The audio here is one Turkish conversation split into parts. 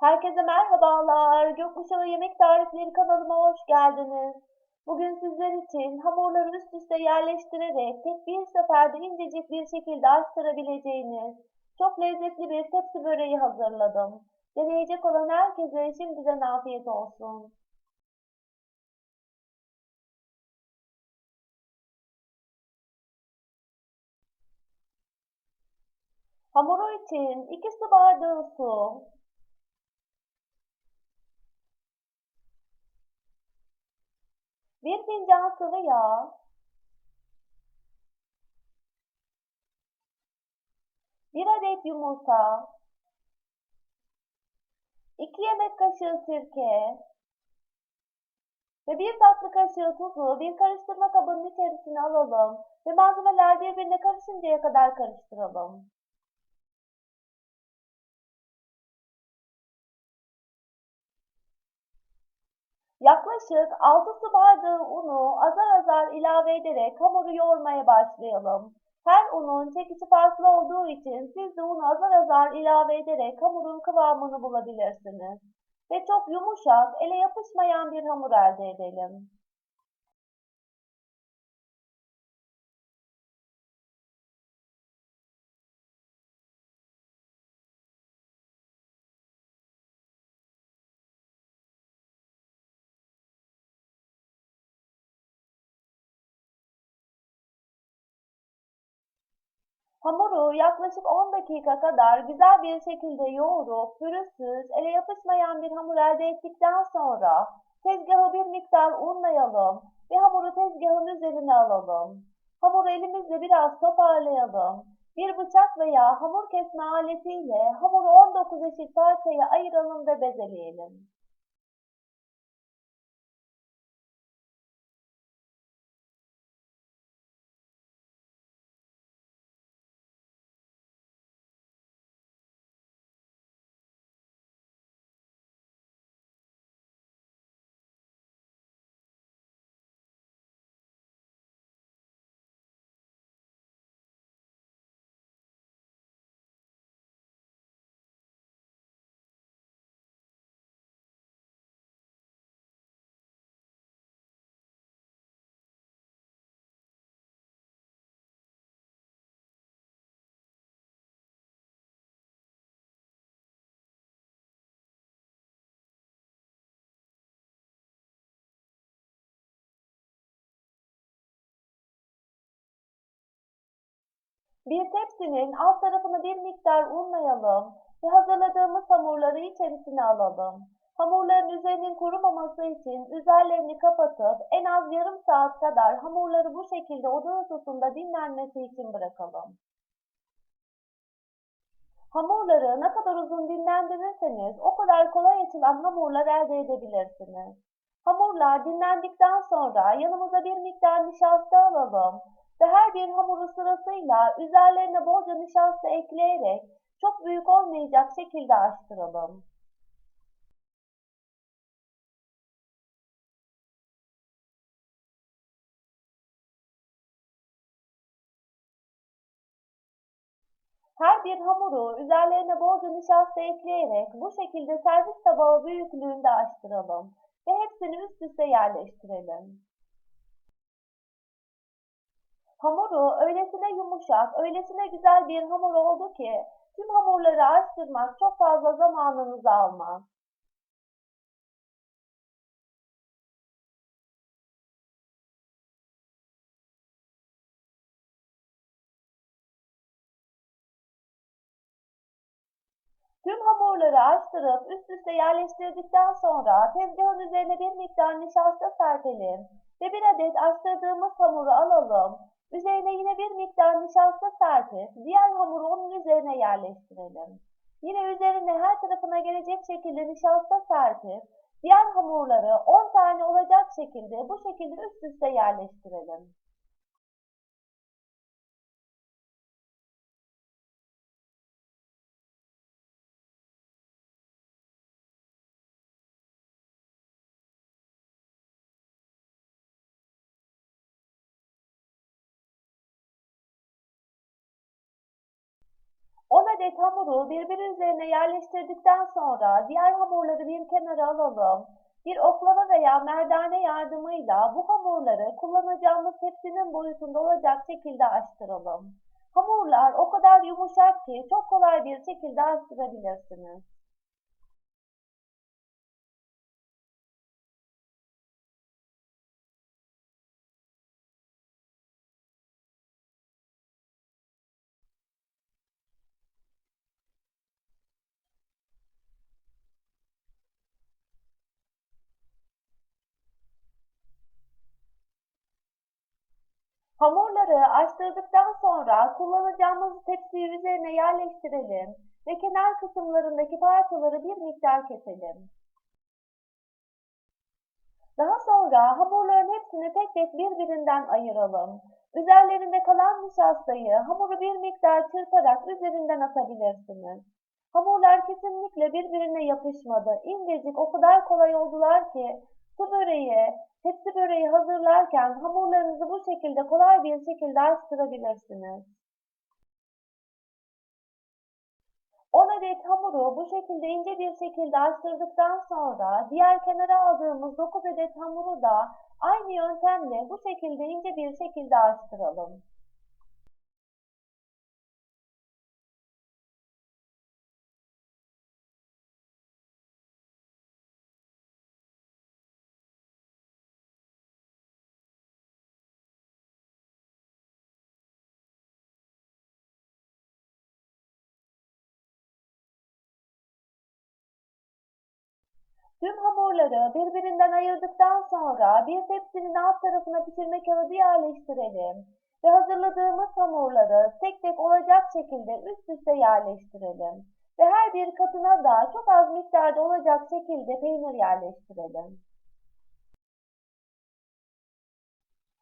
Herkese merhabalar. Gökkuşağı Yemek Tarifleri kanalıma hoş geldiniz. Bugün sizler için hamurları üst üste yerleştirerek tek bir seferde incecik bir şekilde açtırabileceğiniz çok lezzetli bir tepsi böreği hazırladım. Deneyecek olan herkese şimdiden afiyet olsun. Hamuru için 2 su bardağı su, 1 fincan sıvı yağ, 1 adet yumurta, 2 yemek kaşığı sirke. Ve 1 tatlı kaşığı tuzu. Bir karıştırma kabının içerisine alalım. Ve malzemeler birbirine karışıncaya kadar karıştıralım. Yaklaşık 6 su bardağı unu azar azar ilave ederek hamuru yoğurmaya başlayalım. Her unun çekişi farklı olduğu için siz de unu azar azar ilave ederek hamurun kıvamını bulabilirsiniz. Ve çok yumuşak, ele yapışmayan bir hamur elde edelim. Hamuru yaklaşık 10 dakika kadar güzel bir şekilde yoğurup pürüzsüz, ele yapışmayan bir hamur elde ettikten sonra tezgahı bir miktar unlayalım ve hamuru tezgahın üzerine alalım. Hamuru elimizle biraz toparlayalım. Bir bıçak veya hamur kesme aletiyle hamuru 19 eşit parçaya ayıralım ve bezeleyelim. Bir tepsinin alt tarafını bir miktar unlayalım ve hazırladığımız hamurları içerisine alalım. Hamurların üzerinin kurumaması için üzerlerini kapatıp en az yarım saat kadar hamurları bu şekilde oda ısısında dinlenmesi için bırakalım. Hamurları ne kadar uzun dinlendirirseniz o kadar kolay açılan hamurlar elde edebilirsiniz. Hamurlar dinlendikten sonra yanımıza bir miktar nişasta alalım ve her bir hamuru sırasıyla üzerlerine bolca nişasta ekleyerek çok büyük olmayacak şekilde açtıralım. Her bir hamuru üzerlerine bolca nişasta ekleyerek bu şekilde servis tabağı büyüklüğünde açtıralım ve hepsini üst üste yerleştirelim. Hamuru öylesine yumuşak, öylesine güzel bir hamur oldu ki tüm hamurları açtırmak çok fazla zamanınızı almaz. Tüm hamurları açtırıp üst üste yerleştirdikten sonra tezgahın üzerine bir miktar nişasta serpelim ve bir adet açtırdığımız hamuru alalım. Bir miktar nişasta serpip diğer hamuru onun üzerine yerleştirelim. Yine üzerine her tarafına gelecek şekilde nişasta serpip diğer hamurları 10 tane olacak şekilde bu şekilde üst üste yerleştirelim. 10 adet hamuru birbiri üzerine yerleştirdikten sonra diğer hamurları bir kenara alalım. Bir oklava veya merdane yardımıyla bu hamurları kullanacağımız tepsinin boyutunda olacak şekilde açtıralım. Hamurlar o kadar yumuşak ki çok kolay bir şekilde açtırabilirsiniz. Hamurları açtırdıktan sonra kullanacağımız tepsiyi üzerine yerleştirelim ve kenar kısımlarındaki parçaları bir miktar keselim. Daha sonra hamurların hepsini tek tek birbirinden ayıralım. Üzerlerinde kalan nişastayı hamuru bir miktar çırparak üzerinden atabilirsiniz. Hamurlar kesinlikle birbirine yapışmadı. İncecik o kadar kolay oldular ki su böreği, tepsi böreği hazırlarken hamurlarınızı bu şekilde kolay bir şekilde açtırabilirsiniz. 10 adet hamuru bu şekilde ince bir şekilde açtırdıktan sonra diğer kenara aldığımız 9 adet hamuru da aynı yöntemle bu şekilde ince bir şekilde açtıralım. Tüm hamurları birbirinden ayırdıktan sonra bir tepsinin alt tarafına pişirme kağıdı yerleştirelim ve hazırladığımız hamurları tek tek olacak şekilde üst üste yerleştirelim ve her bir katına da çok az miktarda olacak şekilde peynir yerleştirelim.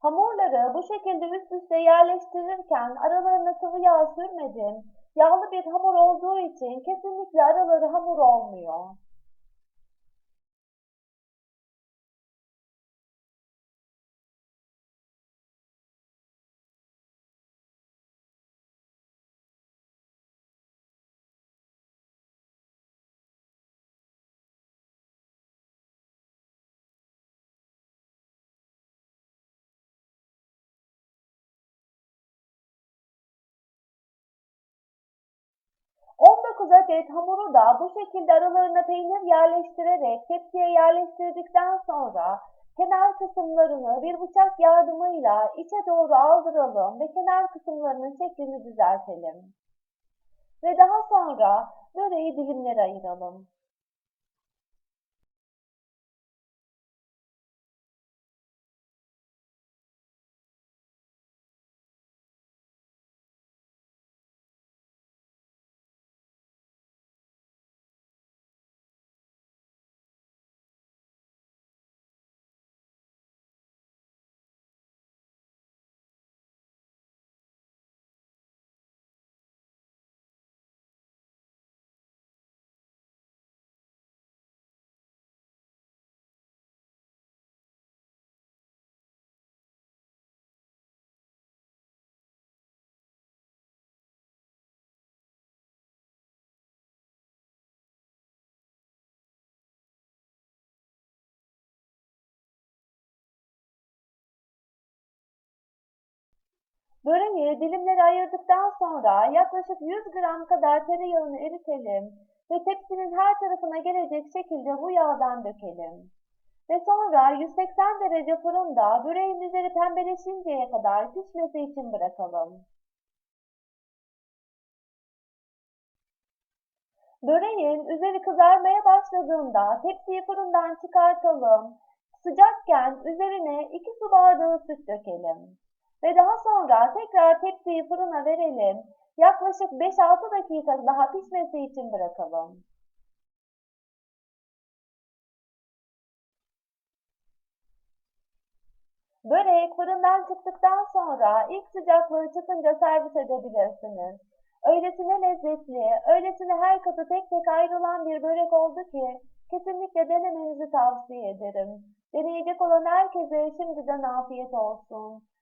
Hamurları bu şekilde üst üste yerleştirirken aralarına sıvı yağ sürmedim. Yağlı bir hamur olduğu için kesinlikle araları hamur olmuyor. On dokuz adet hamuru da bu şekilde aralarına peynir yerleştirerek tepsiye yerleştirdikten sonra kenar kısımlarını bir bıçak yardımıyla içe doğru aldıralım ve kenar kısımlarının şeklini düzeltelim. Ve daha sonra böreği dilimlere ayıralım. Böreği dilimlere ayırdıktan sonra yaklaşık 100 gram kadar tereyağını eritelim ve tepsinin her tarafına gelecek şekilde bu yağdan dökelim. Ve sonra 180 derece fırında böreğin üzeri pembeleşinceye kadar pişmesi için bırakalım. Böreğin üzeri kızarmaya başladığında tepsiyi fırından çıkartalım. Sıcakken üzerine 2 su bardağı süt dökelim. Ve daha sonra tekrar tepsiyi fırına verelim. Yaklaşık 5-6 dakika daha pişmesi için bırakalım. Börek fırından çıktıktan sonra ilk sıcaklığı çıkınca servis edebilirsiniz. Öylesine lezzetli, öylesine her katı tek tek ayrılan bir börek oldu ki kesinlikle denemenizi tavsiye ederim. Deneyecek olan herkese şimdiden afiyet olsun.